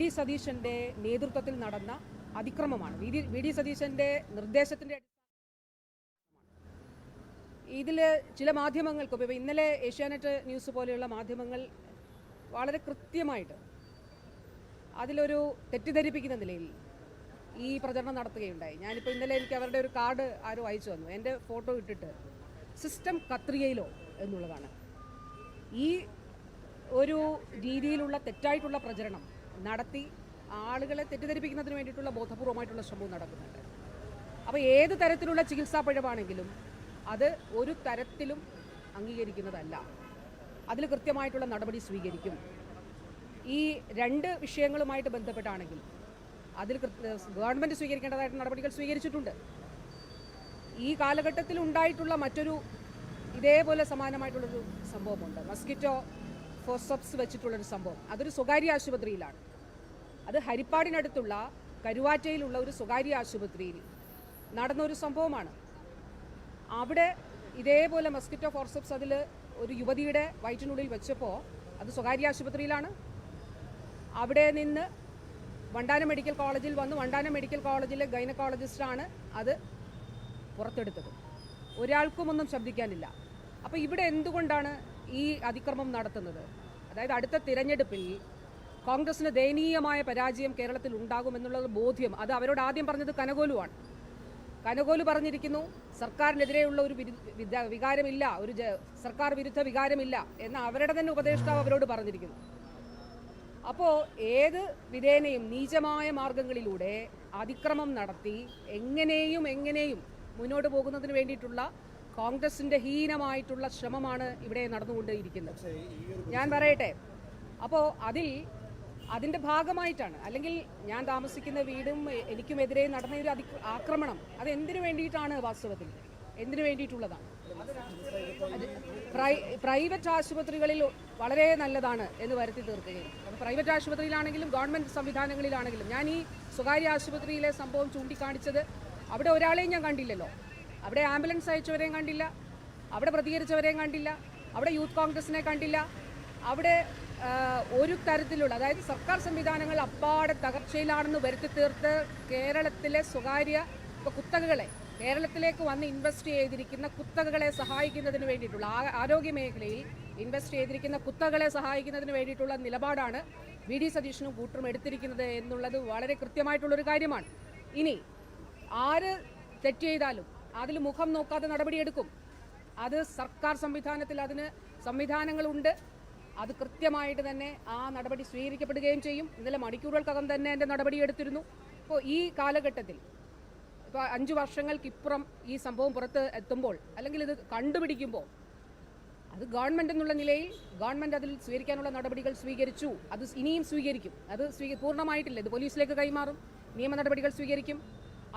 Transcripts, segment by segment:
D സതീശന്റെ നേതൃത്വത്തിൽ നടന്ന അതിക്രമമാണ്. വി ഡി സതീശന്റെ നിർദ്ദേശത്തിന്റെ ഇതിൽ ചില മാധ്യമങ്ങൾക്ക് ഇപ്പോൾ ഇന്നലെ ഏഷ്യാനെറ്റ് ന്യൂസ് പോലെയുള്ള മാധ്യമങ്ങൾ വളരെ കൃത്യമായിട്ട് അതിലൊരു തെറ്റിദ്ധരിപ്പിക്കുന്ന നിലയിൽ ഈ പ്രചരണം നടത്തുകയുണ്ടായി. ഞാനിപ്പോൾ ഇന്നലെ എനിക്ക് അവരുടെ ഒരു കാർഡ് ആരോ അയച്ചു തന്നു. എന്റെ ഫോട്ടോ ഇട്ടിട്ട് സിസ്റ്റം കത്രികയിലോ എന്നുള്ളതാണ്. ഈ ഒരു രീതിയിലുള്ള തെറ്റായിട്ടുള്ള പ്രചരണം നടത്തി ആളുകളെ തെറ്റിദ്ധരിപ്പിക്കുന്നതിന് വേണ്ടിയിട്ടുള്ള ബോധപൂർവമായിട്ടുള്ള ശ്രമവും നടക്കുന്നുണ്ട്. അപ്പോൾ ഏത് തരത്തിലുള്ള ചികിത്സാ പിഴവാണെങ്കിലും അത് ഒരു തരത്തിലും അംഗീകരിക്കുന്നതല്ല. അതിൽ കൃത്യമായിട്ടുള്ള നടപടി സ്വീകരിക്കും. ഈ രണ്ട് വിഷയങ്ങളുമായിട്ട് ബന്ധപ്പെട്ടാണെങ്കിൽ അതിൽ ഗവൺമെന്റ് സ്വീകരിക്കേണ്ടതായിട്ടുള്ള നടപടികൾ സ്വീകരിച്ചിട്ടുണ്ട്. ഈ കാലഘട്ടത്തിൽ ഉണ്ടായിട്ടുള്ള മറ്റൊരു ഇതേപോലെ സമാനമായിട്ടുള്ളൊരു സംഭവമുണ്ട്. മസ്കിറ്റോ ഫോസപ്സ് വെച്ചിട്ടുള്ളൊരു സംഭവം. അതൊരു സ്വകാര്യ ആശുപത്രിയിലാണ്. അത് ഹരിപ്പാടിനടുത്തുള്ള കരുവാറ്റയിലുള്ള ഒരു സ്വകാര്യ ആശുപത്രിയിൽ നടന്ന ഒരു സംഭവമാണ്. അവിടെ ഇതേപോലെ മസ്കിറ്റോ ഫോർസെപ്സ് അതിൽ ഒരു യുവതിയുടെ വയറ്റിനുള്ളിൽ വെച്ചപ്പോൾ അത് സ്വകാര്യ ആശുപത്രിയിലാണ്. അവിടെ നിന്ന് വണ്ടാനം മെഡിക്കൽ കോളേജിൽ വന്ന് വണ്ടാനം മെഡിക്കൽ കോളേജിലെ ഗൈനക്കോളജിസ്റ്റാണ് അത് പുറത്തെടുത്തത്. ഒരാൾക്കും ഒന്നും ശബ്ദിക്കാനില്ല. അപ്പോൾ ഇവിടെ എന്തുകൊണ്ടാണ് ഈ അതിക്രമം നടത്തുന്നത്? അതായത് അടുത്ത തിരഞ്ഞെടുപ്പിൽ കോൺഗ്രസിന് ദയനീയമായ പരാജയം കേരളത്തിൽ ഉണ്ടാകുമെന്നുള്ള ബോധ്യം. അത് അവരോട് ആദ്യം പറഞ്ഞത് കനകോലുവാണ്. കനകോലു പറഞ്ഞിരിക്കുന്നു സർക്കാരിനെതിരെയുള്ള ഒരു വികാരമില്ല ഒരു സർക്കാർ വിരുദ്ധ വികാരമില്ല എന്ന് അവരുടെ തന്നെ ഉപദേഷ്ടാവ് അവരോട് പറഞ്ഞിരിക്കുന്നു. അപ്പോൾ ഏത് വിധേനയും നീചമായ മാർഗങ്ങളിലൂടെ അതിക്രമം നടത്തി എങ്ങനെയും എങ്ങനെയും മുന്നോട്ട് പോകുന്നതിന് വേണ്ടിയിട്ടുള്ള കോൺഗ്രസിന്റെ ഹീനമായിട്ടുള്ള ശ്രമമാണ് ഇവിടെ നടന്നുകൊണ്ടേയിരിക്കുന്നത്. ഞാൻ പറയട്ടെ. അപ്പോൾ അതിൽ അതിന്റെ ഭാഗമായിട്ടാണ്. അല്ലെങ്കിൽ ഞാൻ താമസിക്കുന്ന വീടും എനിക്കുമെതിരെ നടന്ന ഒരു അതി ആക്രമണം അത് എന്തിനു വേണ്ടിയിട്ടാണ് വാസ്തവത്തിൽ? എന്തിനു വേണ്ടിയിട്ടുള്ളതാണ്? പ്രൈവറ്റ് ആശുപത്രികളിൽ വളരെ നല്ലതാണ് എന്ന് വരുത്തി തീർക്കുകയും. പ്രൈവറ്റ് ആശുപത്രിയിലാണെങ്കിലും ഗവൺമെന്റ് സംവിധാനങ്ങളിലാണെങ്കിലും ഞാൻ ഈ സ്വകാര്യ ആശുപത്രിയിലെ സംഭവം ചൂണ്ടിക്കാണിച്ചത് അവിടെ ഒരാളെയും ഞാൻ കണ്ടില്ലല്ലോ. അവിടെ ആംബുലൻസ് അയച്ചവരെയും കണ്ടില്ല. അവിടെ പ്രതികരിച്ചവരെയും കണ്ടില്ല. അവിടെ യൂത്ത് കോൺഗ്രസിനെ കണ്ടില്ല. അവിടെ ഒരു തരത്തിലുള്ള അതായത് സർക്കാർ സംവിധാനങ്ങൾ അപ്പാടെ തകർച്ചയിലാണെന്ന് വരുത്തി തീർത്ത് കേരളത്തിലെ സ്വകാര്യ കുത്തകകളെ കേരളത്തിലേക്ക് വന്ന് ഇൻവെസ്റ്റ് ചെയ്തിരിക്കുന്ന കുത്തകകളെ സഹായിക്കുന്നതിന് വേണ്ടിയിട്ടുള്ള ആരോഗ്യ മേഖലയിൽ ഇൻവെസ്റ്റ് ചെയ്തിരിക്കുന്ന കുത്തകളെ സഹായിക്കുന്നതിന് വേണ്ടിയിട്ടുള്ള നിലപാടാണ് വി ഡി സതീഷിനും കൂട്ടരും എടുത്തിരിക്കുന്നത് എന്നുള്ളത് വളരെ കൃത്യമായിട്ടുള്ളൊരു കാര്യമാണ്. ഇനി ആര് തെറ്റ് ചെയ്താലും അതിൽ മുഖം നോക്കാതെ നടപടിയെടുക്കും. അത് സർക്കാർ സംവിധാനത്തിൽ അതിന് സംവിധാനങ്ങളുണ്ട്. അത് കൃത്യമായിട്ട് തന്നെ ആ നടപടി സ്വീകരിക്കപ്പെടുകയും ചെയ്യും. ഇന്നലെ മണിക്കൂറുകൾക്കകം തന്നെ എന്റെ നടപടി എടുത്തിരുന്നു. അപ്പോൾ ഈ കാലഘട്ടത്തിൽ ഇപ്പോൾ അഞ്ച് വർഷങ്ങൾക്കിപ്പുറം ഈ സംഭവം പുറത്ത് എത്തുമ്പോൾ അല്ലെങ്കിൽ ഇത് കണ്ടുപിടിക്കുമ്പോൾ അത് ഗവൺമെന്റ് എന്നുള്ള നിലയിൽ ഗവൺമെന്റ് അതിൽ സ്വീകരിക്കാനുള്ള നടപടികൾ സ്വീകരിച്ചു. അത് ഇനിയും സ്വീകരിക്കും. അത് സ്വീ പൂർണമായിട്ടില്ല. ഇത് പോലീസിലേക്ക് കൈമാറും. നിയമ നടപടികൾ സ്വീകരിക്കും.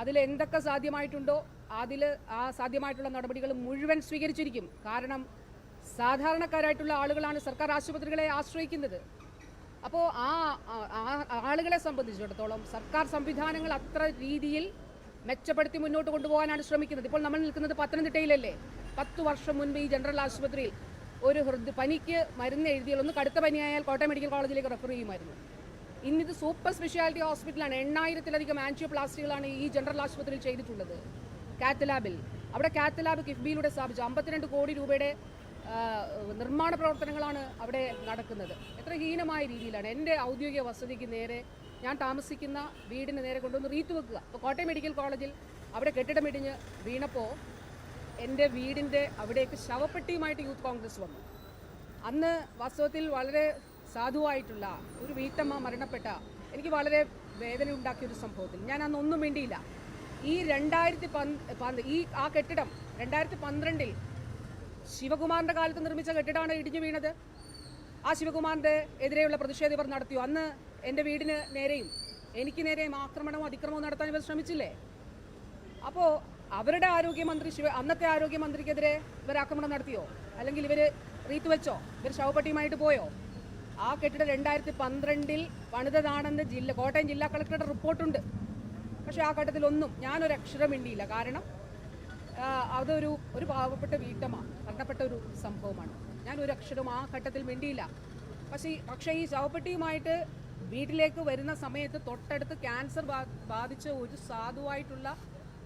അതിൽ എന്തൊക്കെ സാധ്യമായിട്ടുണ്ടോ അതിൽ ആ സാധ്യമായിട്ടുള്ള നടപടികൾ മുഴുവൻ സ്വീകരിച്ചിരിക്കും. കാരണം സാധാരണക്കാരായിട്ടുള്ള ആളുകളാണ് സർക്കാർ ആശുപത്രികളെ ആശ്രയിക്കുന്നത്. അപ്പോൾ ആ ആളുകളെ സംബന്ധിച്ചിടത്തോളം സർക്കാർ സംവിധാനങ്ങൾ അത്ര രീതിയിൽ മെച്ചപ്പെടുത്തി മുന്നോട്ട് കൊണ്ടുപോകാനാണ് ശ്രമിക്കുന്നത്. ഇപ്പോൾ നമ്മൾ നിൽക്കുന്നത് പത്തനംതിട്ടയിലല്ലേ? പത്ത് വർഷം മുൻപ് ഈ ജനറൽ ആശുപത്രിയിൽ ഒരു ഹൃദയ പനിക്ക് മരുന്ന് എഴുതിയാൽ ഒന്ന് കടുത്ത പനിയായാൽ കോട്ടയം മെഡിക്കൽ കോളേജിലേക്ക് റെഫർ ചെയ്യുമായിരുന്നു. ഇന്നിത് സൂപ്പർ സ്പെഷ്യാലിറ്റി ഹോസ്പിറ്റലാണ്. എണ്ണായിരത്തിലധികം ആൻജിയോപ്ലാസ്റ്റികളാണ് ഈ ജനറൽ ആശുപത്രിയിൽ ചെയ്തിട്ടുള്ളത്. കാത്ത് ലാബിൽ. അവിടെ കാത്ത് ലാബ് കിഫ്ബിയിലൂടെ സ്ഥാപിച്ചു. അമ്പത്തിരണ്ട് കോടി രൂപയുടെ നിർമ്മാണ പ്രവർത്തനങ്ങളാണ് അവിടെ നടക്കുന്നത്. എത്ര ഹീനമായ രീതിയിലാണ്. എന്റെ ഔദ്യോഗിക വസതിക്ക് നേരെ ഞാൻ താമസിക്കുന്ന വീടിന് നേരെ കൊണ്ടുവന്ന് റീത്ത് വെക്കുക. അപ്പോൾ കോട്ടയം മെഡിക്കൽ കോളേജിൽ അവിടെ കെട്ടിടം ഇടിഞ്ഞ് വീണപ്പോൾ എന്റെ വീടിന്റെ അവിടേക്ക് ശവപ്പെട്ടിയുമായിട്ട് യൂത്ത് കോൺഗ്രസ് വന്നു. അന്ന് വാസ്തവത്തിൽ വളരെ സാധുവായിട്ടുള്ള ഒരു വീട്ടമ്മ മരണപ്പെട്ട എനിക്ക് വളരെ വേദന ഉണ്ടാക്കിയ ഒരു സംഭവത്തിൽ. ഞാൻ അന്ന് ഒന്നും വേണ്ടിയില്ല ഈ രണ്ടായിരത്തി പന്ത് ഈ ആ കെട്ടിടം രണ്ടായിരത്തി പന്ത്രണ്ടിൽ ശിവകുമാറിന്റെ കാലത്ത് നിർമ്മിച്ച കെട്ടിടമാണ് ഇടിഞ്ഞു വീണത്. ആ ശിവകുമാറിന്റെ എതിരെയുള്ള പ്രതിഷേധം ഇവർ നടത്തിയോ? അന്ന് എന്റെ വീടിന് നേരെയും എനിക്ക് നേരെയും ആക്രമണവും അതിക്രമവും നടത്താൻ ഇവർ ശ്രമിച്ചില്ലേ? അപ്പോൾ അവരുടെ ആരോഗ്യമന്ത്രി ശിവ അന്നത്തെ ആരോഗ്യമന്ത്രിക്കെതിരെ ഇവർ ആക്രമണം നടത്തിയോ? അല്ലെങ്കിൽ ഇവർ റീത്ത് വെച്ചോ? ഇവർ ശവപ്പെട്ടിയുമായിട്ട് പോയോ? ആ കെട്ടിടം രണ്ടായിരത്തി പന്ത്രണ്ടിൽ പണിതതാണെന്ന് ജില്ല കോട്ടയം ജില്ലാ കളക്ടറുടെ റിപ്പോർട്ടുണ്ട്. പക്ഷേ ആ ഘട്ടത്തിലൊന്നും ഞാനൊരു അക്ഷരം കാരണം അതൊരു ഒരു പാവപ്പെട്ട വീട്ടമാണ് മരണപ്പെട്ട ഒരു സംഭവമാണ്. ഞാൻ ഒരു അക്ഷരം ആ ഘട്ടത്തിൽ മിണ്ടിയില്ല. പക്ഷേ പക്ഷേ ഈ ശവപ്പെട്ടിയുമായിട്ട് വീട്ടിലേക്ക് വരുന്ന സമയത്ത് തൊട്ടടുത്ത് ക്യാൻസർ ബാധിച്ച ഒരു സാധുവായിട്ടുള്ള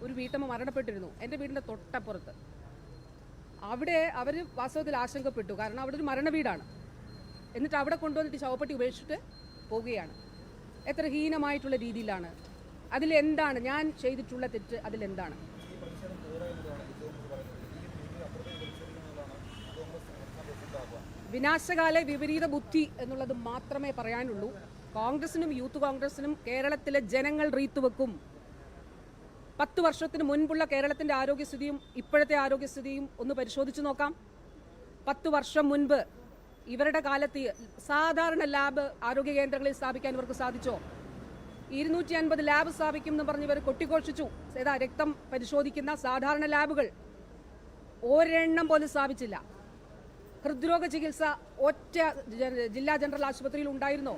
ഒരു വീട്ടമ്മ മരണപ്പെട്ടിരുന്നു എന്റെ വീടിന്റെ തൊട്ടപ്പുറത്ത്. അവിടെ അവർ വാസ്തവത്തിൽ ആശങ്കപ്പെട്ടു കാരണം അവിടെ ഒരു മരണ വീടാണ് എന്നിട്ട് അവിടെ കൊണ്ടുവന്നിട്ട് ശവപ്പെട്ടി ഉപേക്ഷിച്ചിട്ട് പോവുകയാണ്. എത്ര ഹീനമായിട്ടുള്ള രീതിയിലാണ്. അതിലെന്താണ്? ഞാൻ ചെയ്തിട്ടുള്ള തെറ്റ് അതിലെന്താണ്? വിനാശകാല വിപരീത ബുദ്ധി എന്നുള്ളത് മാത്രമേ പറയാനുള്ളൂ. കോൺഗ്രസിനും യൂത്ത് കോൺഗ്രസിനും കേരളത്തിലെ ജനങ്ങൾ റീത്തുവെക്കും പത്ത് വർഷത്തിന് മുൻപുള്ള കേരളത്തിന്റെ ആരോഗ്യസ്ഥിതിയും ഇപ്പോഴത്തെ ആരോഗ്യസ്ഥിതിയും ഒന്ന് പരിശോധിച്ചു നോക്കാം. പത്ത് വർഷം മുൻപ് ഇവരുടെ കാലത്ത് സാധാരണ ലാബ് ആരോഗ്യ കേന്ദ്രങ്ങളിൽ സ്ഥാപിക്കാൻ ഇവർക്ക് സാധിച്ചോ? ഇരുന്നൂറ്റി അൻപത് ലാബ് സ്ഥാപിക്കും എന്ന് പറഞ്ഞ് ഇവർ കൊട്ടിഘോഷിച്ചു. ഏതാ രക്തം പരിശോധിക്കുന്ന സാധാരണ ലാബുകൾ? ഒരെണ്ണം പോലും സ്ഥാപിച്ചില്ല. ഹൃദ്രോഗ ചികിത്സ ഒറ്റ ജില്ലാ ജനറൽ ആശുപത്രിയിൽ ഉണ്ടായിരുന്നോ?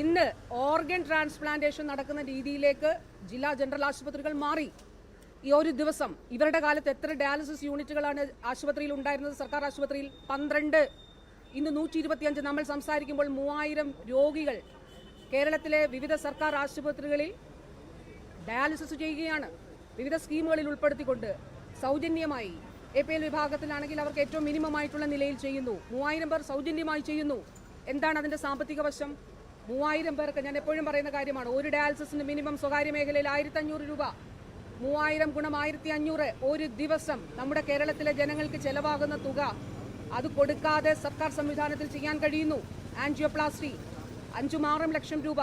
ഇന്ന് ഓർഗൻ ട്രാൻസ്പ്ലാന്റേഷൻ നടക്കുന്ന രീതിയിലേക്ക് ജില്ലാ ജനറൽ ആശുപത്രികൾ മാറി. ഈ ഒരു ദിവസം ഇവരുടെ കാലത്ത് എത്ര ഡയാലിസിസ് യൂണിറ്റുകളാണ് ആശുപത്രിയിൽ ഉണ്ടായിരുന്നത്? സർക്കാർ ആശുപത്രിയിൽ പന്ത്രണ്ട്. ഇന്ന് നൂറ്റി ഇരുപത്തിയഞ്ച് നമ്മൾ സംസാരിക്കുമ്പോൾ മൂവായിരം രോഗികൾ കേരളത്തിലെ വിവിധ സർക്കാർ ആശുപത്രികളിൽ ഡയാലിസിസ് ചെയ്യുകയാണ്. വിവിധ സ്കീമുകളിൽ ഉൾപ്പെടുത്തിക്കൊണ്ട് സൗജന്യമായി എ പി എൽ വിഭാഗത്തിലാണെങ്കിൽ അവർക്ക് ഏറ്റവും മിനിമം ആയിട്ടുള്ള നിലയിൽ ചെയ്യുന്നു. മൂവായിരം പേർ സൗജന്യമായി ചെയ്യുന്നു. എന്താണ് അതിന്റെ സാമ്പത്തിക വശം? മൂവായിരം പേർക്ക് ഞാൻ എപ്പോഴും പറയുന്ന കാര്യമാണ്. ഒരു ഡയാലിസിസിന് മിനിമം സ്വകാര്യ മേഖലയിൽ ആയിരത്തി അഞ്ഞൂറ് രൂപ. മൂവായിരം ഗുണം ആയിരത്തി അഞ്ഞൂറ് ഒരു ദിവസം നമ്മുടെ കേരളത്തിലെ ജനങ്ങൾക്ക് ചെലവാകുന്ന തുക. അത് കൊടുക്കാതെ സർക്കാർ സംവിധാനത്തിൽ ചെയ്യാൻ കഴിയുന്നു. ആൻജിയോപ്ലാസ്റ്റി അഞ്ചും ആറും ലക്ഷം രൂപ.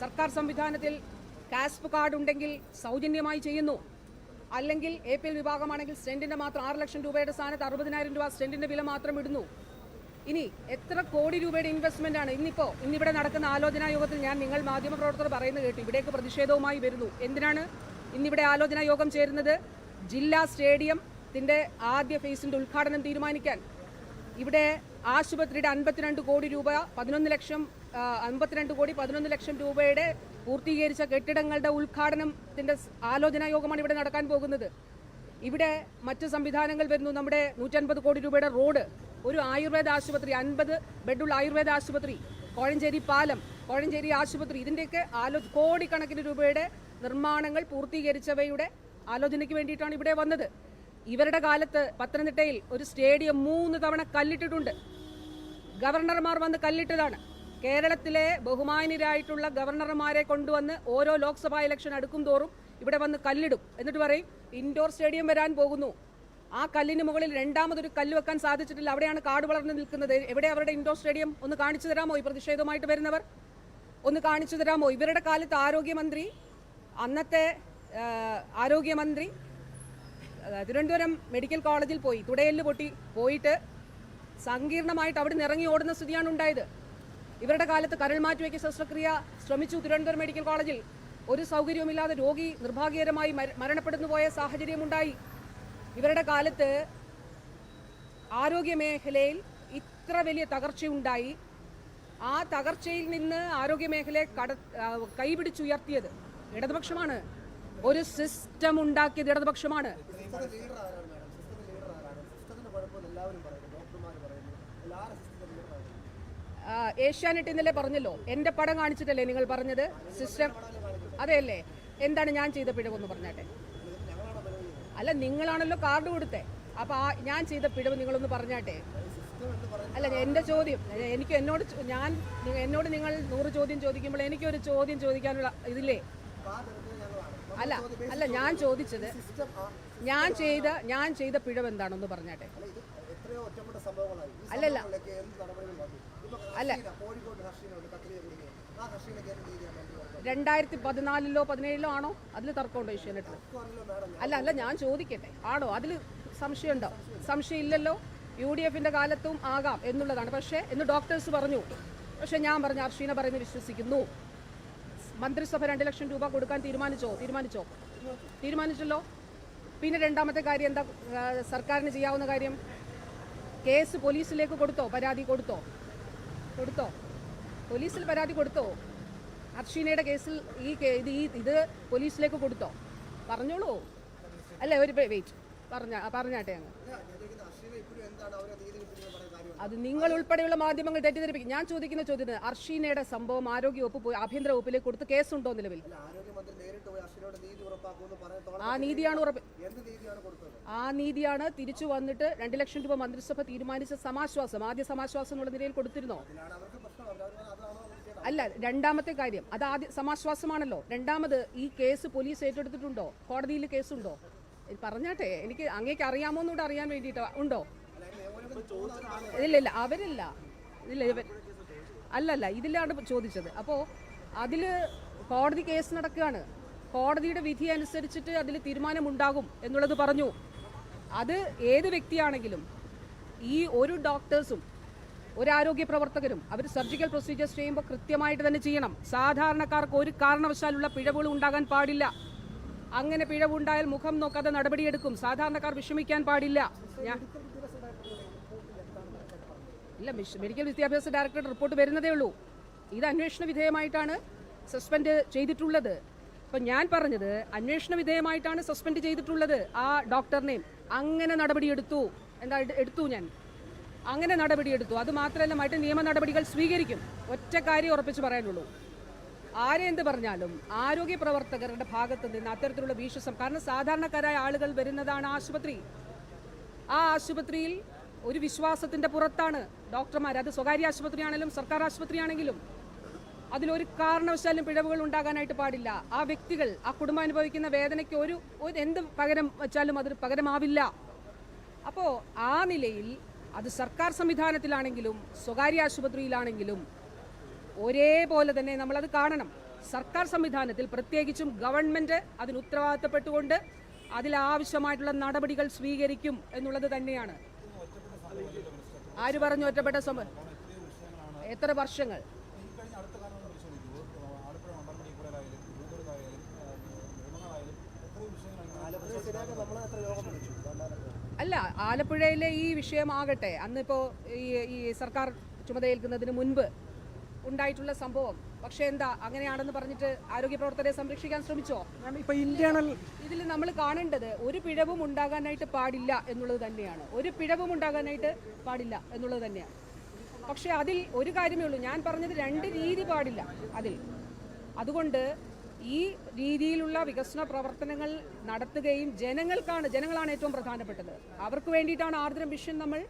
സർക്കാർ സംവിധാനത്തിൽ കാസ്പ് കാർഡ് ഉണ്ടെങ്കിൽ സൗജന്യമായി ചെയ്യുന്നു. അല്ലെങ്കിൽ എ പി എൽ വിഭാഗമാണെങ്കിൽ സ്റ്റെന്റിന്റെ മാത്രം ആറ് ലക്ഷം രൂപയുടെ സ്ഥാനത്ത് അറുപതിനായിരം രൂപ സ്റ്റെന്റിന്റെ വില മാത്രം ഇടുന്നു. ഇനി എത്ര കോടി രൂപയുടെ ഇൻവെസ്റ്റ്മെന്റ് ആണ് ഇന്നിപ്പോൾ ഇന്നിവിടെ നടക്കുന്ന ആലോചനാ യോഗത്തിൽ ഞാൻ നിങ്ങൾ മാധ്യമപ്രവർത്തകർ പറയുന്നത് കേട്ടു. ഇവിടേക്ക് പ്രതിഷേധവുമായി വരുന്നു. എന്തിനാണ് ഇന്നിവിടെ ആലോചനാ യോഗം ചേരുന്നത്? ജില്ലാ സ്റ്റേഡിയത്തിന്റെ ആദ്യ ഫേസിന്റെ ഉദ്ഘാടനം തീരുമാനിക്കാൻ. ഇവിടെ ആശുപത്രിയുടെ അൻപത്തിരണ്ട് കോടി രൂപ പതിനൊന്ന് ലക്ഷം അൻപത്തിരണ്ട് കോടി പതിനൊന്ന് ലക്ഷം രൂപയുടെ പൂർത്തീകരിച്ച കെട്ടിടങ്ങളുടെ ഉദ്ഘാടനത്തിന്റെ ആലോചനാ യോഗമാണ് ഇവിടെ നടക്കാൻ പോകുന്നത്. ഇവിടെ മറ്റ് സംവിധാനങ്ങൾ വരുന്നു. നമ്മുടെ നൂറ്റൻപത് കോടി രൂപയുടെ റോഡ് ഒരു ആയുർവേദ ആശുപത്രി അൻപത് ബെഡുള്ള ആയുർവേദ ആശുപത്രി കോഴഞ്ചേരി പാലം കോഴഞ്ചേരി ആശുപത്രി. ഇതിന്റെയൊക്കെ ആലോ കോടിക്കണക്കിന് രൂപയുടെ നിർമ്മാണങ്ങൾ പൂർത്തീകരിച്ചവയുടെ ആലോചനയ്ക്ക് വേണ്ടിയിട്ടാണ് ഇവിടെ വന്നത്. ഇവരുടെ കാലത്ത് പത്തനംതിട്ടയിൽ ഒരു സ്റ്റേഡിയം മൂന്ന് തവണ കല്ലിട്ടിട്ടുണ്ട്. ഗവർണർമാർ വന്ന് കല്ലിട്ടതാണ്. കേരളത്തിലെ ബഹുമാനിരായിട്ടുള്ള ഗവർണർമാരെ കൊണ്ടുവന്ന് ഓരോ ലോക്സഭാ ഇലക്ഷൻ അടുക്കും തോറും ഇവിടെ വന്ന് കല്ലിടും. എന്നിട്ട് പറയും ഇൻഡോർ സ്റ്റേഡിയം വരാൻ പോകുന്നു. ആ കല്ലിന് മുകളിൽ രണ്ടാമതൊരു കല്ല് വെക്കാൻ സാധിച്ചിട്ടില്ല. അവിടെയാണ് കാട് വളർന്നു നിൽക്കുന്നത്. എവിടെ അവരുടെ ഇൻഡോർ സ്റ്റേഡിയം ഒന്ന് കാണിച്ചു തരാമോ? ഈ പ്രതിഷേധവുമായിട്ട് വരുന്നവർ. ഒന്ന് കാണിച്ചു തരാമോ? ഇവരുടെ കാലത്ത് ആരോഗ്യമന്ത്രി അന്നത്തെ ആരോഗ്യമന്ത്രി തിരുവനന്തപുരം മെഡിക്കൽ കോളേജിൽ പോയി. തുടയെല്ല് പൊട്ടി പോയിട്ട് സങ്കീർണമായിട്ട് അവിടെ നിന്ന് ഇറങ്ങി ഓടുന്ന സ്ഥിതിയാണ് ഉണ്ടായത്. ഇവരുടെ കാലത്ത് കരൾ മാറ്റിവയ്ക്ക് ശസ്ത്രക്രിയ ശ്രമിച്ചു തിരുവനന്തപുരം മെഡിക്കൽ കോളേജിൽ. ഒരു സൗകര്യവുമില്ലാതെ രോഗി നിർഭാഗ്യകരമായി മര- മരണപ്പെടുന്നു പോയ സാഹചര്യമുണ്ടായി. ഇവരുടെ കാലത്ത് ആരോഗ്യ മേഖലയിൽ ഇത്ര വലിയ തകർച്ചയുണ്ടായി. ആ തകർച്ചയിൽ നിന്ന് ആരോഗ്യ മേഖലയെ കട കൈപിടിച്ചുയർത്തിയത് ഇടതുപക്ഷമാണ്. ഒരു സിസ്റ്റം ഉണ്ടാക്കിയത് ഇടതുപക്ഷമാണ്. എല്ലാവരും ഡോക്ടർമാർ പറയുന്നു. സിസ്റ്റത്തിന്റെ ഏഷ്യാനെറ്റ് ഇന്നലെ പറഞ്ഞല്ലോ. എന്റെ പടം കാണിച്ചിട്ടല്ലേ നിങ്ങൾ പറഞ്ഞത്? സിസ്റ്റം അതെയല്ലേ? എന്താണ് ഞാൻ ചെയ്ത പിഴവെന്ന് പറഞ്ഞാട്ടെ? അല്ല നിങ്ങളാണല്ലോ കാർഡ് കൊടുത്തേ. അപ്പൊ ആ ഞാൻ ചെയ്ത പിഴവ് നിങ്ങളൊന്ന് പറഞ്ഞാട്ടെ? അല്ല എന്റെ ചോദ്യം എനിക്ക് എന്നോട് ഞാൻ എന്നോട് നിങ്ങൾ നൂറ് ചോദ്യം ചോദിക്കുമ്പോൾ എനിക്കൊരു ചോദ്യം ചോദിക്കാനുള്ള ഇതില്ലേ? അല്ല അല്ല ഞാൻ ചോദിച്ചത് ഞാൻ ചെയ്ത ഞാൻ ചെയ്ത പിഴവ് എന്താണെന്ന് പറഞ്ഞാട്ടെ? അല്ലല്ല. അല്ല. രണ്ടായിരത്തി പതിനാലിലോ പതിനേഴിലോ ആണോ? അതിൽ തർക്കമുണ്ടോ ഏഷ്യാനെറ്റിൽ അല്ല അല്ല ഞാൻ ചോദിക്കട്ടെ. ആണോ? അതിൽ സംശയമുണ്ടോ? സംശയം ഇല്ലല്ലോ യു ഡി എഫിന്റെ കാലത്തും ആകാം എന്നുള്ളതാണ്. പക്ഷേ എന്ന് ഡോക്ടേഴ്സ് പറഞ്ഞു. പക്ഷെ ഞാൻ പറഞ്ഞു അർഷീന പറയുന്നത് വിശ്വസിക്കുന്നു. മന്ത്രിസഭ രണ്ട് ലക്ഷം രൂപ കൊടുക്കാൻ തീരുമാനിച്ചോ? തീരുമാനിച്ചോ? തീരുമാനിച്ചല്ലോ? പിന്നെ രണ്ടാമത്തെ കാര്യം എന്താ? സർക്കാരിന് ചെയ്യാവുന്ന കാര്യം? കേസ് പോലീസിലേക്ക് കൊടുത്തോ? പരാതി കൊടുത്തോ? കൊടുത്തോ? പോലീസിൽ പരാതി കൊടുത്തോ? അർഷീനയുടെ കേസിൽ ഈ ഇത് ഈ ഇത് പോലീസിലേക്ക് കൊടുത്തോ? പറഞ്ഞോളൂ. അല്ലേ ഒരു വെയിറ്റ് പറഞ്ഞ പറഞ്ഞാട്ടെ അങ്ങ്. അത് നിങ്ങൾ ഉൾപ്പെടെയുള്ള മാധ്യമങ്ങൾ തെറ്റിദ്ധരിപ്പിക്കും. ഞാൻ ചോദിക്കുന്ന ചോദ്യത്തിന് അർഷീനയുടെ സംഭവം ആരോഗ്യ ആരോഗ്യവകുപ്പ് പോയി ആഭ്യന്തര വകുപ്പിലേക്ക് കൊടുത്ത് കേസുണ്ടോ നിലവിൽ? ആ നീതിയാണ് ഉറപ്പ് ആ നീതിയാണ് തിരിച്ചു വന്നിട്ട് രണ്ട് ലക്ഷം രൂപ മന്ത്രിസഭ തീരുമാനിച്ച സമാശ്വാസം ആദ്യ സമാശ്വാസം എന്നുള്ള നിലയിൽ കൊടുത്തിരുന്നോ? അല്ല രണ്ടാമത്തെ കാര്യം അത് ആദ്യ സമാശ്വാസമാണല്ലോ. രണ്ടാമത് ഈ കേസ് പോലീസ് ഏറ്റെടുത്തിട്ടുണ്ടോ? കോടതിയിൽ കേസുണ്ടോ? പറഞ്ഞാട്ടെ എനിക്ക് അങ്ങേക്ക് അറിയാമോ എന്നൂടെ അറിയാൻ വേണ്ടിയിട്ട്. ഉണ്ടോ? ഇല്ലില്ല ഇല്ല ഇല്ല അവരില്ല. ഇല്ല ഇവർ അല്ലല്ല ഇതിലാണ് ചോദിച്ചത്. അപ്പോൾ അതിൽ കോടതി കേസ് നടക്കുകയാണ് കോടതിയുടെ വിധി അനുസരിച്ചിട്ട് അതിൽ തീരുമാനമുണ്ടാകും എന്നുള്ളത് പറഞ്ഞു. അത് ഏത് വ്യക്തിയാണെങ്കിലും ഈ ഒരു ഡോക്ടേഴ്സും ഒരു ആരോഗ്യ പ്രവർത്തകരും അവർ സർജിക്കൽ പ്രൊസീജിയേഴ്സ് ചെയ്യുമ്പോൾ കൃത്യമായിട്ട് തന്നെ ചെയ്യണം. സാധാരണക്കാർക്ക് ഒരു കാരണവശാലുള്ള പിഴവുകൾ ഉണ്ടാകാൻ പാടില്ല. അങ്ങനെ പിഴവുണ്ടായാൽ മുഖം നോക്കാതെ നടപടിയെടുക്കും. സാധാരണക്കാർ വിഷമിക്കാൻ പാടില്ല. ഇല്ല മെഡിക്കൽ വിദ്യാഭ്യാസ ഡയറക്ടർ റിപ്പോർട്ട് വരുന്നതേ ഉള്ളൂ. ഇത് അന്വേഷണ വിധേയമായിട്ടാണ് സസ്പെൻഡ് ചെയ്തിട്ടുള്ളത്. അപ്പം ഞാൻ പറഞ്ഞത് അന്വേഷണ വിധേയമായിട്ടാണ് സസ്പെൻഡ് ചെയ്തിട്ടുള്ളത് ആ ഡോക്ടറിനെയും. അങ്ങനെ നടപടിയെടുത്തു. എന്താ എട്- എടുത്തു ഞാൻ. അങ്ങനെ നടപടിയെടുത്തു. അത് മാത്രമല്ല മറ്റ് നിയമ നടപടികൾ സ്വീകരിക്കും. ഒറ്റ കാര്യം ഉറപ്പിച്ച് പറയാനുള്ളൂ. ആരെന്ത് പറഞ്ഞാലും ആരോഗ്യ പ്രവർത്തകരുടെ ഭാഗത്ത് നിന്ന് അത്തരത്തിലുള്ള വിശ്വാസം കാരണം സാധാരണക്കാരായ ആളുകൾ വരുന്നതാണ് ആശുപത്രി. ആ ആശുപത്രിയിൽ ഒരു വിശ്വാസത്തിന്റെ പുറത്താണ് ഡോക്ടർമാർ. അത് സ്വകാര്യ ആശുപത്രിയാണെങ്കിലും സർക്കാർ ആശുപത്രിയാണെങ്കിലും അതിലൊരു കാരണവശാലും പിഴവുകൾ ഉണ്ടാകാനായിട്ട് പാടില്ല. ആ വ്യക്തികൾ ആ കുടുംബം അനുഭവിക്കുന്ന വേദനയ്ക്ക് ഒരു ഒരു എന്ത് പകരം വെച്ചാലും അതൊരു പകരമാവില്ല. അപ്പോൾ ആ നിലയിൽ അത് സർക്കാർ സംവിധാനത്തിലാണെങ്കിലും സ്വകാര്യ ആശുപത്രിയിലാണെങ്കിലും ഒരേപോലെ തന്നെ നമ്മളത് കാണണം. സർക്കാർ സംവിധാനത്തിൽ പ്രത്യേകിച്ചും ഗവൺമെന്റ് അതിന് ഉത്തരവാദിത്തപ്പെട്ടുകൊണ്ട് അതിലാവശ്യമായിട്ടുള്ള നടപടികൾ സ്വീകരിക്കും എന്നുള്ളത് തന്നെയാണ്. ആര് പറഞ്ഞു ഒറ്റപ്പെട്ട സംഭവം എത്ര വർഷങ്ങൾ? അല്ല ആലപ്പുഴയിലെ ഈ വിഷയമാകട്ടെ. അന്നിപ്പോൾ ഈ ഈ സർക്കാർ ചുമതലയേൽക്കുന്നതിന് മുൻപ് ഉണ്ടായിട്ടുള്ള സംഭവം. പക്ഷേ എന്താ അങ്ങനെയാണെന്ന് പറഞ്ഞിട്ട് ആരോഗ്യ പ്രവർത്തകരെ സംരക്ഷിക്കാൻ ശ്രമിച്ചോ? ഇന്റേണൽ ഇതിൽ നമ്മൾ കാണേണ്ടത് ഒരു പിഴവും ഉണ്ടാകാനായിട്ട് പാടില്ല എന്നുള്ളത് തന്നെയാണ്. ഒരു പിഴവും ഉണ്ടാകാനായിട്ട് പാടില്ല എന്നുള്ളത് തന്നെയാണ്. പക്ഷേ അതിൽ ഒരു കാര്യമേ ഉള്ളൂ. ഞാൻ പറഞ്ഞത് രണ്ട് രീതി പാടില്ല അതിൽ. അതുകൊണ്ട് ഈ രീതിയിലുള്ള വികസന പ്രവർത്തനങ്ങൾ നടത്തുകയും ജനങ്ങൾക്കാണ് ജനങ്ങളാണ് ഏറ്റവും പ്രധാനപ്പെട്ടത്. അവർക്ക് വേണ്ടിയിട്ടാണ് ആർദ്രം മിഷൻ നമ്മൾ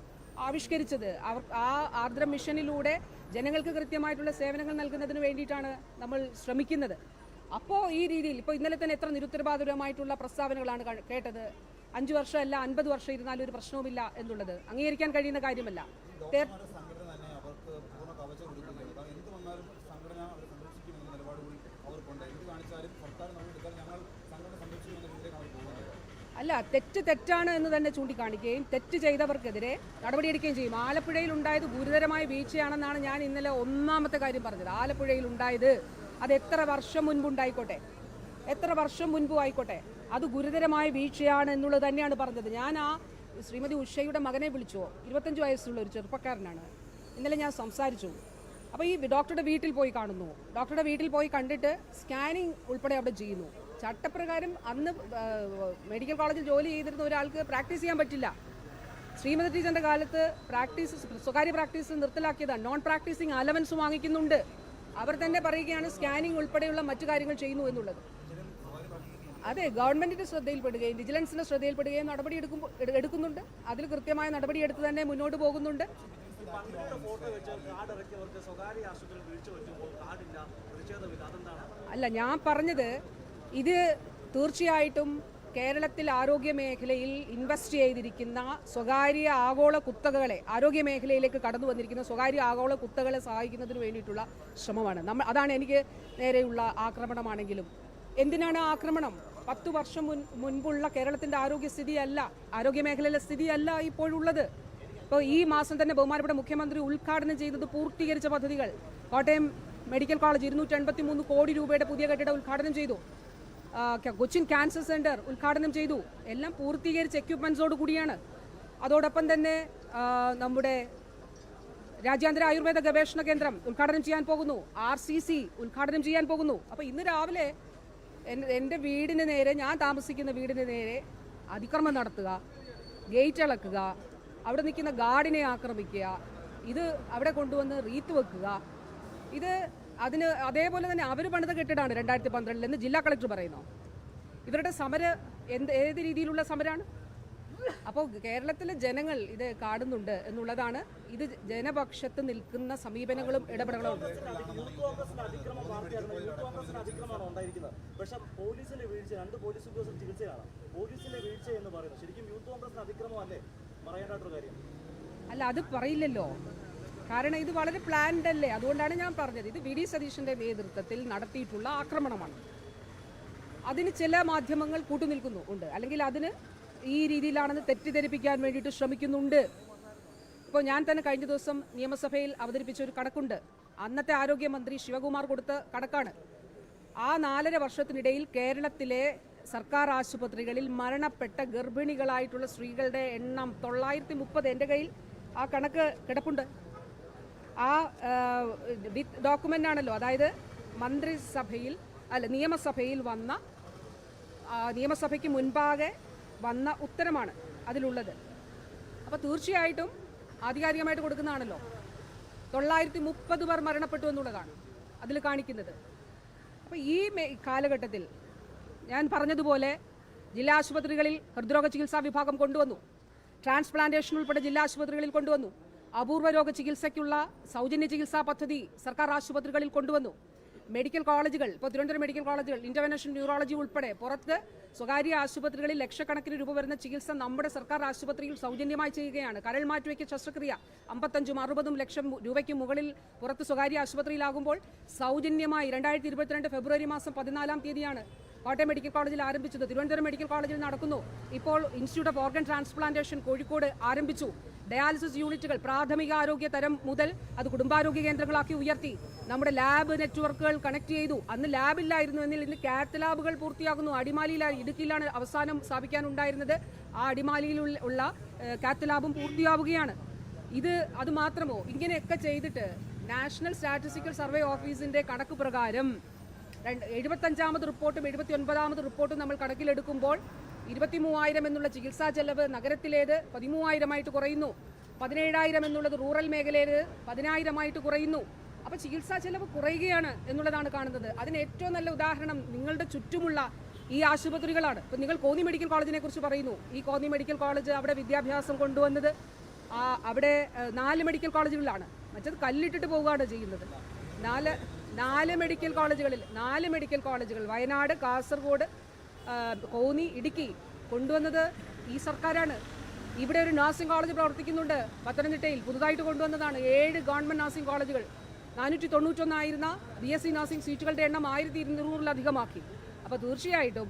ആവിഷ്കരിച്ചത്. അവർ ആ ആർദ്രം മിഷനിലൂടെ ജനങ്ങൾക്ക് കൃത്യമായിട്ടുള്ള സേവനങ്ങൾ നൽകുന്നതിന് വേണ്ടിയിട്ടാണ് നമ്മൾ ശ്രമിക്കുന്നത്. അപ്പോൾ ഈ രീതിയിൽ ഇപ്പോൾ ഇന്നലെ തന്നെ എത്ര നിരുത്തരവാദപരമായിട്ടുള്ള പ്രസ്താവനകളാണ് കേട്ടത്. അഞ്ചു വർഷമല്ല അൻപത് വർഷം ഇരുന്നാലും ഒരു പ്രശ്നവുമില്ല എന്നുള്ളത് അംഗീകരിക്കാൻ കഴിയുന്ന കാര്യമല്ല. അല്ല തെറ്റ് തെറ്റാണ് എന്ന് തന്നെ ചൂണ്ടിക്കാണിക്കുകയും തെറ്റ് ചെയ്തവർക്കെതിരെ നടപടിയെടുക്കുകയും ചെയ്യും. ആലപ്പുഴയിൽ ഉണ്ടായത് ഗുരുതരമായ വീഴ്ചയാണെന്നാണ് ഞാൻ ഇന്നലെ ഒന്നാമത്തെ കാര്യം പറഞ്ഞത്. ആലപ്പുഴയിൽ ഉണ്ടായത് അത് എത്ര വർഷം മുൻപുണ്ടായിക്കോട്ടെ എത്ര വർഷം മുൻപും ആയിക്കോട്ടെ? അത് ഗുരുതരമായ വീഴ്ചയാണ് എന്നുള്ളത് തന്നെയാണ് പറഞ്ഞത്. ഞാൻ ആ ശ്രീമതി ഉഷയുടെ മകനെ വിളിച്ചോ. ഇരുപത്തഞ്ച് വയസ്സുള്ള ഒരു ചെറുപ്പക്കാരനാണ്. ഇന്നലെ ഞാൻ സംസാരിച്ചു. അപ്പോൾ ഈ ഡോക്ടറുടെ വീട്ടിൽ പോയി കാണുന്നു. ഡോക്ടറുടെ വീട്ടിൽ പോയി കണ്ടിട്ട് സ്കാനിങ് ഉൾപ്പെടെ അവിടെ ചെയ്യുന്നു. ചട്ടപ്രകാരം അന്ന് മെഡിക്കൽ കോളേജിൽ ജോലി ചെയ്തിരുന്ന ഒരാൾക്ക് പ്രാക്ടീസ് ചെയ്യാൻ പറ്റില്ല. ശ്രീമതി ടീച്ചറിന്റെ കാലത്ത് പ്രാക്ടീസ് സ്വകാര്യ പ്രാക്ടീസ് നിർത്തലാക്കിയതാണ്. നോൺ പ്രാക്ടീസിങ് അലവൻസ് വാങ്ങിക്കുന്നുണ്ട്. അവർ തന്നെ പറയുകയാണ് സ്കാനിങ് ഉൾപ്പെടെയുള്ള മറ്റു കാര്യങ്ങൾ ചെയ്യുന്നു എന്നുള്ളത്. അതെ ഗവൺമെന്റിന്റെ ശ്രദ്ധയിൽപ്പെടുകയും വിജിലൻസിന്റെ ശ്രദ്ധയിൽപ്പെടുകയും നടപടി എടുക്കുമ്പോൾ എടു- എടുക്കുന്നുണ്ട്. അതിൽ കൃത്യമായ നടപടി എടുത്ത് തന്നെ മുന്നോട്ട് പോകുന്നുണ്ട്. അല്ല ഞാൻ പറഞ്ഞത് ഇത് തീർച്ചയായിട്ടും കേരളത്തിൽ ആരോഗ്യ മേഖലയിൽ ഇൻവെസ്റ്റ് ചെയ്തിരിക്കുന്ന സ്വകാര്യ ആഗോള കുത്തകകളെ ആരോഗ്യ മേഖലയിലേക്ക് കടന്നു വന്നിരിക്കുന്ന സ്വകാര്യ ആഗോള കുത്തകളെ സഹായിക്കുന്നതിന് വേണ്ടിയിട്ടുള്ള ശ്രമമാണ്. നമ്മൾ അതാണ് എനിക്ക് നേരെയുള്ള ആക്രമണമാണെങ്കിലും. എന്തിനാണ് ആക്രമണം? പത്തു വർഷം മുൻ മുൻപുള്ള കേരളത്തിന്റെ ആരോഗ്യസ്ഥിതിയല്ല ആരോഗ്യ മേഖലയിലെ സ്ഥിതിയല്ല ഇപ്പോഴുള്ളത്. ഇപ്പോൾ ഈ മാസം തന്നെ ബഹുമാനപ്പെട്ട മുഖ്യമന്ത്രി ഉദ്ഘാടനം ചെയ്തത് പൂർത്തീകരിച്ച പദ്ധതികൾ. കോട്ടയം മെഡിക്കൽ കോളേജ് ഇരുന്നൂറ്റി എൺപത്തി മൂന്ന് കോടി രൂപയുടെ പുതിയ കെട്ടിടം ഉദ്ഘാടനം ചെയ്തു. കൊച്ചിൻ ക്യാൻസർ സെന്റർ ഉദ്ഘാടനം ചെയ്തു. എല്ലാം പൂർത്തീകരിച്ച എക്യുപ്മെൻസോട് കൂടിയാണ്. അതോടൊപ്പം തന്നെ നമ്മുടെ രാജ്യാന്തര ആയുർവേദ ഗവേഷണ കേന്ദ്രം ഉദ്ഘാടനം ചെയ്യാൻ പോകുന്നു. ആർ സി സി ഉദ്ഘാടനം ചെയ്യാൻ പോകുന്നു. അപ്പോൾ ഇന്ന് രാവിലെ എന്റെ വീടിന് നേരെ ഞാൻ താമസിക്കുന്ന വീടിന് നേരെ അതിക്രമം നടത്തുക ഗേറ്റ് ഇളക്കുക അവിടെ നിൽക്കുന്ന ഗാർഡിനെ ആക്രമിക്കുക ഇത് അവിടെ കൊണ്ടുവന്ന് റീത്ത് വെക്കുക. ഇത് അതിന് അതേപോലെ തന്നെ അവർ പണിത കെട്ടിടമാണ് രണ്ടായിരത്തി പന്ത്രണ്ടിൽ എന്ന് ജില്ലാ കളക്ടർ പറയുന്നു. ഇവരുടെ സമര എന്ത് ഏത് രീതിയിലുള്ള സമരമാണ് അപ്പോൾ കേരളത്തിലെ ജനങ്ങൾ ഇത് കാണുന്നുണ്ട് എന്നുള്ളതാണ്. ഇത് ജനപക്ഷത്ത് നിൽക്കുന്ന സമീപനങ്ങളും ഇടപെടലുകളും പക്ഷെ രണ്ട് പോലീസ് ഉദ്യോഗസ്ഥർ ചികിത്സയിലാണ് എന്ന് പറയുന്നത് ശരിക്കും യൂത്ത് കാര്യം അല്ല അത് പറയില്ലല്ലോ. കാരണം ഇത് വളരെ പ്ലാൻഡ് അല്ലേ? അതുകൊണ്ടാണ് ഞാൻ പറഞ്ഞത്. ഇത് വി ഡി സതീഷിന്റെ നേതൃത്വത്തിൽ നടത്തിയിട്ടുള്ള ആക്രമണമാണ്. അതിന് ചില മാധ്യമങ്ങൾ കൂട്ടുനിൽക്കുന്നു ഉണ്ട്. അല്ലെങ്കിൽ അതിന് ഈ രീതിയിലാണെന്ന് തെറ്റിദ്ധരിപ്പിക്കാൻ വേണ്ടിയിട്ട് ശ്രമിക്കുന്നുണ്ട്. ഇപ്പോൾ ഞാൻ തന്നെ കഴിഞ്ഞ ദിവസം നിയമസഭയിൽ അവതരിപ്പിച്ച ഒരു കണക്കുണ്ട്. അന്നത്തെ ആരോഗ്യമന്ത്രി ശിവകുമാർ കൊടുത്ത കണക്കാണ്. ആ നാലര വർഷത്തിനിടയിൽ കേരളത്തിലെ സർക്കാർ ആശുപത്രികളിൽ മരണപ്പെട്ട ഗർഭിണികളായിട്ടുള്ള സ്ത്രീകളുടെ എണ്ണം തൊള്ളായിരത്തി മുപ്പത്. എന്റെ കയ്യിൽ ആ കണക്ക് കിടപ്പുണ്ട്. ആ വിത്ത് ഡോക്യുമെന്റ് ആണല്ലോ അതായത് മന്ത്രിസഭയിൽ അല്ല നിയമസഭയിൽ വന്ന നിയമസഭയ്ക്ക് മുൻപാകെ വന്ന ഉത്തരമാണ് അതിലുള്ളത്. അപ്പോൾ തീർച്ചയായിട്ടും ആധികാരികമായിട്ട് കൊടുക്കുന്നതാണല്ലോ. തൊള്ളായിരത്തി മുപ്പത് പേർ മരണപ്പെട്ടു എന്നുള്ളതാണ് അതിൽ കാണിക്കുന്നത്. അപ്പോൾ ഈ കാലഘട്ടത്തിൽ ഞാൻ പറഞ്ഞതുപോലെ ജില്ലാ ആശുപത്രികളിൽ ഹൃദ്രോഗ ചികിത്സാ വിഭാഗം കൊണ്ടുവന്നു. ട്രാൻസ്പ്ലാന്റേഷൻ ഉൾപ്പെടെ ജില്ലാ ആശുപത്രികളിൽ കൊണ്ടുവന്നു. അപൂർവ രോഗ ചികിത്സയ്ക്കുള്ള സൗജന്യ ചികിത്സാ പദ്ധതി സർക്കാർ ആശുപത്രികളിൽ കൊണ്ടുവന്നു. മെഡിക്കൽ കോളേജുകൾ ഇപ്പോൾ തിരുവനന്തപുരം മെഡിക്കൽ കോളേജുകൾ ഇന്റർവെൻഷൻ ന്യൂറോളജി ഉൾപ്പെടെ പുറത്ത് സ്വകാര്യ ആശുപത്രികളിൽ ലക്ഷക്കണക്കിന് രൂപ വരുന്ന ചികിത്സ നമ്മുടെ സർക്കാർ ആശുപത്രിയിൽ സൗജന്യമായി ചെയ്യുകയാണ്. കരൾ മാറ്റിവയ്ക്ക ശസ്ത്രക്രിയ അമ്പത്തഞ്ചും അറുപതും ലക്ഷം രൂപയ്ക്ക് മുകളിൽ പുറത്ത് സ്വകാര്യ ആശുപത്രിയിലാകുമ്പോൾ സൗജന്യമായി രണ്ടായിരത്തി ഇരുപത്തിരണ്ട് ഫെബ്രുവരി മാസം പതിനാലാം തീയതിയാണ് കോട്ടയം മെഡിക്കൽ കോളേജിൽ ആരംഭിച്ചത്. തിരുവനന്തപുരം മെഡിക്കൽ കോളേജിൽ നടക്കുന്നു. ഇപ്പോൾ institute of organ transplantation Kozhikode ആരംഭിച്ചു. ഡയാലിസിസ് യൂണിറ്റുകൾ പ്രാഥമിക ആരോഗ്യ തരം മുതൽ അത് കുടുംബാരോഗ്യ കേന്ദ്രങ്ങളാക്കി ഉയർത്തി. നമ്മുടെ ലാബ് നെറ്റ്വർക്കുകൾ കണക്ട് ചെയ്തു. അന്ന് ലാബില്ലായിരുന്നു എന്നിൽ ഇന്ന് കാത്ത് ലാബുകൾ പൂർത്തിയാകുന്നു. അടിമാലിയിലാണ് ഇടുക്കിയിലാണ് അവസാനം സ്ഥാപിക്കാനുണ്ടായിരുന്നത്. ആ അടിമാലിയിലുള്ള ഉള്ള- കാത്ത് ലാബും പൂർത്തിയാവുകയാണ്. ഇത് അത് മാത്രമോ? ഇങ്ങനെയൊക്കെ ചെയ്തിട്ട് നാഷണൽ സ്റ്റാറ്റിസ്റ്റിക്കൽ സർവേ ഓഫീസിന്റെ കണക്ക് പ്രകാരം എഴുപത്തഞ്ചാമത് റിപ്പോർട്ടും എഴുപത്തി ഒൻപതാമത് റിപ്പോർട്ടും നമ്മൾ കണക്കിലെടുക്കുമ്പോൾ ഇരുപത്തി മൂവായിരം എന്നുള്ള ചികിത്സാ ചെലവ് നഗരത്തിലേത് പതിമൂവായിരമായിട്ട് കുറയുന്നു. പതിനേഴായിരം എന്നുള്ളത് റൂറൽ മേഖലയിലേത് പതിനായിരമായിട്ട് കുറയുന്നു. അപ്പോൾ ചികിത്സാ ചെലവ് കുറയുകയാണ് എന്നുള്ളതാണ് കാണുന്നത്. അതിന് ഏറ്റവും നല്ല ഉദാഹരണം നിങ്ങളുടെ ചുറ്റുമുള്ള ഈ ആശുപത്രികളാണ്. ഇപ്പം നിങ്ങൾ കോന്നി മെഡിക്കൽ കോളേജിനെ കുറിച്ച് പറയുന്നു. ഈ കോന്നി മെഡിക്കൽ കോളേജ് അവിടെ വിദ്യാഭ്യാസം കൊണ്ടുവന്നത് അവിടെ നാല് മെഡിക്കൽ കോളേജുകളിലാണ്. മറ്റത് കല്ലിട്ടിട്ട് പോവുകയാണ് ചെയ്യുന്നത്. നാല് നാല് മെഡിക്കൽ കോളേജുകളിൽ നാല് മെഡിക്കൽ കോളേജുകൾ. വയനാട് കാസർഗോഡ് കോന്നി ഇടുക്കി കൊണ്ടുവന്നത് ഈ സർക്കാരാണ്. ഇവിടെ ഒരു നഴ്സിംഗ് കോളേജ് പ്രവർത്തിക്കുന്നുണ്ട്. പത്തനംതിട്ടയിൽ പുതുതായിട്ട് കൊണ്ടുവന്നതാണ്. ഏഴ് ഗവൺമെന്റ് നഴ്സിംഗ് കോളേജുകൾ നാനൂറ്റി തൊണ്ണൂറ്റൊന്നായിരുന്ന ബി എസ് സി നഴ്സിംഗ് സീറ്റുകളുടെ എണ്ണം ആയിരത്തി ഇരുന്നൂറിലധികമാക്കി അപ്പോൾ തീർച്ചയായിട്ടും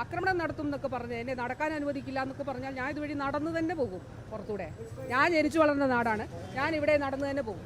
ആക്രമണം നടത്തും എന്നൊക്കെ പറഞ്ഞ് എന്നെ നടക്കാൻ അനുവദിക്കില്ല എന്നൊക്കെ പറഞ്ഞാൽ ഞാൻ ഇതുവഴി നടന്നു തന്നെ പോകും പുറത്തൂടെ. ഞാൻ ജനിച്ചു വളർന്ന നാടാണ്. ഞാൻ ഇവിടെ നടന്നു തന്നെ പോകും.